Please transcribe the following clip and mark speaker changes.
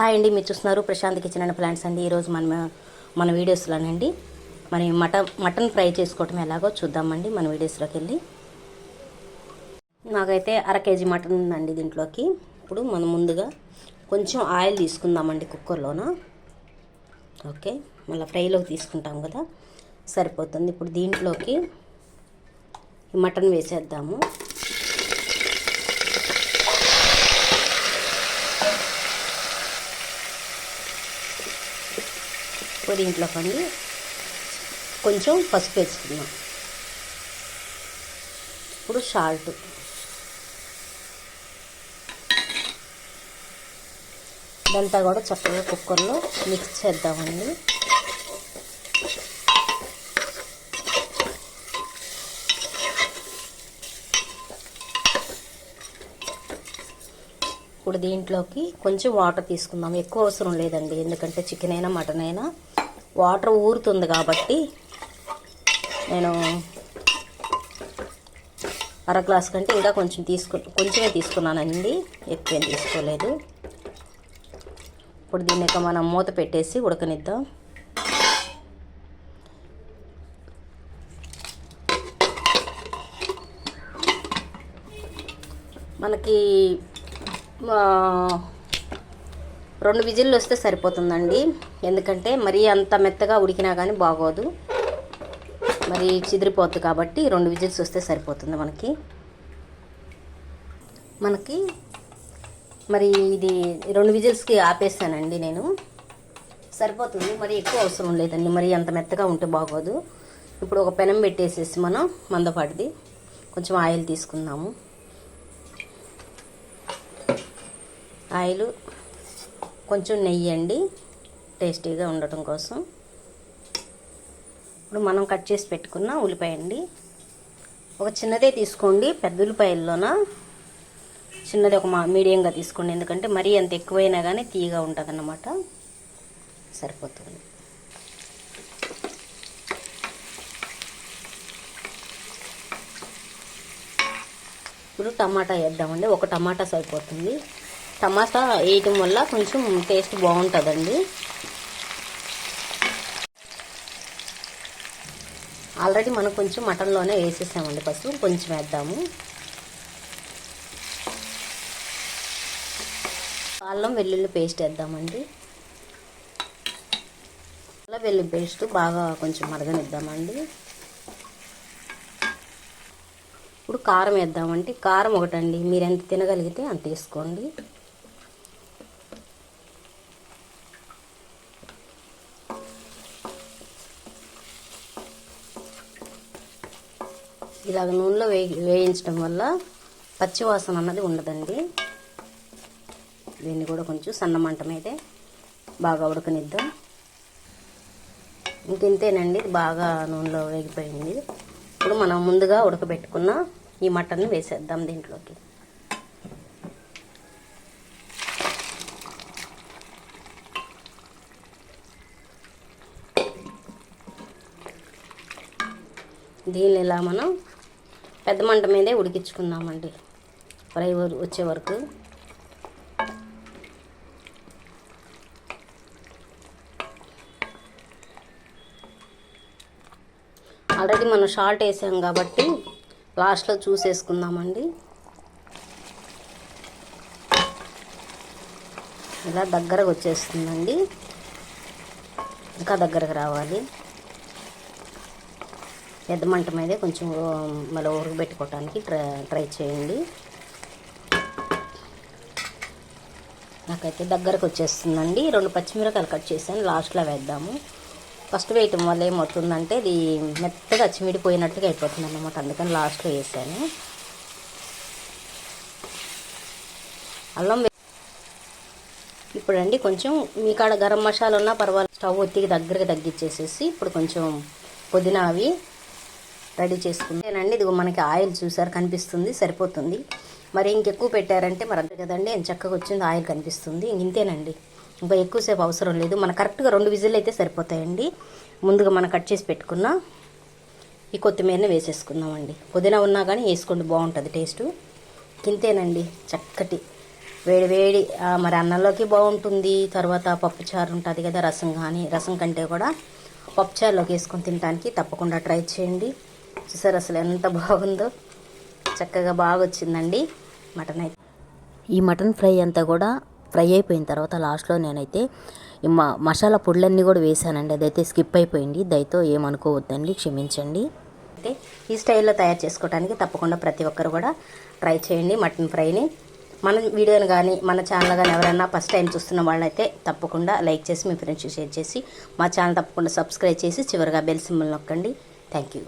Speaker 1: Hi అండి మీరు చూస్తున్నారు ప్రశాంత్ కిచెన్ అండ్ ప్లాంట్స్ అండి. ఈరోజు మనం మన వీడియోస్లోనండి. మరి మటన్ మటన్ ఫ్రై చేసుకోవటం ఎలాగో చూద్దామండి మన వీడియోస్లోకి వెళ్ళి. నాకైతే అర కేజీ మటన్ ఉందండి దీంట్లోకి. ఇప్పుడు మనం ముందుగా కొంచెం ఆయిల్ తీసుకుందామండి కుక్కర్లోన. ఓకే మళ్ళీ ఫ్రైలోకి తీసుకుంటాం కదా. సరిపోతుంది. ఇప్పుడు దీంట్లోకి మటన్ వేసేద్దాము. ఇప్పుడు దీంట్లో కండి కొంచెం పసుపు వేసుకుందాం. ఇప్పుడు సాల్ట్ ఇదంతా కూడా చక్కగా కుక్కర్లో మిక్స్ చేద్దామండి. ఇప్పుడు దీంట్లోకి కొంచెం వాటర్ తీసుకుందాం. ఎక్కువ అవసరం లేదండి. ఎందుకంటే చికెన్ అయినా మటన్ అయినా వాటర్ ఊరుతుంది కాబట్టి నేను అర గ్లాస్ కంటే ఇంకా కొంచెం తీసుకు కొంచెమే తీసుకున్నానండి. ఎక్కువేం తీసుకోలేదు. ఇప్పుడు దీన్ని మనం మూత పెట్టేసి ఉడకనిద్దాం. మనకి రెండు విజిల్లు వస్తే సరిపోతుందండి. ఎందుకంటే మరీ అంత మెత్తగా ఉడికినా కానీ బాగోదు. మరి చిదిరిపోద్ది కాబట్టి రెండు విజిల్స్ వస్తే సరిపోతుంది మనకి. మనకి మరి ఇది రెండు విజిల్స్కి ఆపేస్తానండి నేను. సరిపోతుంది మరి ఎక్కువ అవసరం లేదండి. మరి అంత మెత్తగా ఉంటే బాగోదు. ఇప్పుడు ఒక పెనం పెట్టేసేసి మనం మందపాటిది కొంచెం ఆయిల్ తీసుకుందాము. ఆయిల్ కొంచెం నెయ్యి అండి. టేస్టీగా ఉండటం కోసం ఇప్పుడు మనం కట్ చేసి పెట్టుకున్న ఉల్లిపాయ అండి. ఒక చిన్నదే తీసుకోండి పెద్ద ఉల్లిపాయల్లోన చిన్నది ఒక మీడియంగా తీసుకోండి. ఎందుకంటే మరీ అంత ఎక్కువైనా కానీ తీయగా ఉంటుంది అన్నమాట సరిపోతుంది. ఇప్పుడు టమాటా వేద్దామండి. ఒక టమాటా సరిపోతుంది. టమాటా వేయటం వల్ల కొంచెం టేస్ట్ బాగుంటుందండి. ఆల్రెడీ మనం కొంచెం మటన్లోనే వేసేసామండి పసుపు కొంచెం వేద్దాము. అల్లం వెల్లుల్లి పేస్ట్ వేద్దామండి. అల్లం వెల్లుల్లి పేస్ట్ బాగా కొంచెం మరగనిద్దామండి. ఇప్పుడు కారం వేద్దామండి. కారం ఒకటండి. మీరు ఎంత తినగలిగితే అంత తీసుకోండి ఇలాగ నూనెలో వేయించడం వల్ల పచ్చివాసన అన్నది ఉండదండి. దీన్ని కూడా కొంచెం సన్న మంట మీదే బాగా ఉడకనిద్దాం. ఇంకెంతేనండి ఇది బాగా నూనెలో వేగిపోయింది. ఇప్పుడు మనం ముందుగా ఉడకబెట్టుకున్న ఈ మటన్ని వేసేద్దాం దీంట్లోకి. దీన్ని ఇలా మనం పెద్ద మంట మీదే ఉడికించుకుందామండి. ఫ్రై వచ్చే వరకు. ఆల్రెడీ మనం షాల్ట్ వేసాం కాబట్టి లాస్ట్లో చూసేసుకుందామండి. ఇలా దగ్గరకు వచ్చేస్తుందండి. ఇంకా దగ్గరకు రావాలి. పెద్ద మంట మీదే కొంచెం మళ్ళీ ఉడకబెట్టుకోవటానికి ట్రై ట్రై చేయండి. నాకైతే దగ్గరకు వచ్చేస్తుందండి. రెండు పచ్చిమిరకాయలు కట్ చేశాను లాస్ట్లో వేద్దాము. ఫస్ట్ వేయటం వల్ల ఏమవుతుందంటే ఇది మెత్తగా చిమిడిపోయినట్టుగా అయిపోతుంది అన్నమాట అందుకని లాస్ట్లో వేసాను. అల్లం ఇప్పుడు ఇప్పుడండి కొంచెం మీ కాడ గరం మసాలా ఉన్నా పర్వాలేదు. స్టవ్ ఒత్తికి దగ్గరగా తగ్గించేసేసి ఇప్పుడు కొంచెం పుదీనా అవి రెడీ చేసుకుంటేనండి ఇదిగో మనకి ఆయిల్ చూసారు కనిపిస్తుంది సరిపోతుంది. మరి ఇంకెక్కువ పెట్టారంటే మరి అంతే కదండి ఎంత చక్కగా వచ్చింది ఆయిల్ కనిపిస్తుంది. ఇంతేనండి. ఇంకా ఎక్కువసేపు అవసరం లేదు. మన కరెక్ట్గా రెండు విజిల్ అయితే సరిపోతాయండి. ముందుగా మనం కట్ చేసి పెట్టుకున్న ఈ కొత్తిమీరని వేసేసుకుందామండి. పుదీనా ఉన్నా కానీ వేసుకోండి బాగుంటుంది టేస్టు. ఇంతేనండి చక్కటి వేడి వేడి మరి అన్నంలోకి బాగుంటుంది. తర్వాత పప్పుచారు ఉంటుంది కదా రసం కానీ రసం కంటే కూడా పప్పుచారులోకి వేసుకొని తినడానికి తప్పకుండా ట్రై చేయండి. చూసారు అసలు ఎంత బాగుందో? చక్కగా బాగా వచ్చిందండి మటన్ అయితే. ఈ మటన్ ఫ్రై అంతా కూడా ఫ్రై అయిపోయిన తర్వాత లాస్ట్లో నేనైతే ఈ మ మసాలా పొడులన్నీ కూడా వేసానండి. అదైతే స్కిప్ అయిపోయింది. దయతో ఏమనుకోవద్దండి క్షమించండి. అయితే ఈ స్టైల్లో తయారు చేసుకోవడానికి తప్పకుండా ప్రతి ఒక్కరు కూడా ట్రై చేయండి మటన్ ఫ్రైని. మన వీడియోని కానీ మన ఛానల్ కానీ ఎవరైనా ఫస్ట్ టైం చూస్తున్న వాళ్ళైతే తప్పకుండా లైక్ చేసి మీ ఫ్రెండ్స్ షేర్ చేసి మా ఛానల్ తప్పకుండా సబ్స్క్రైబ్ చేసి చివరిగా బెల్ సింబల్ నొక్కండి. Thank you.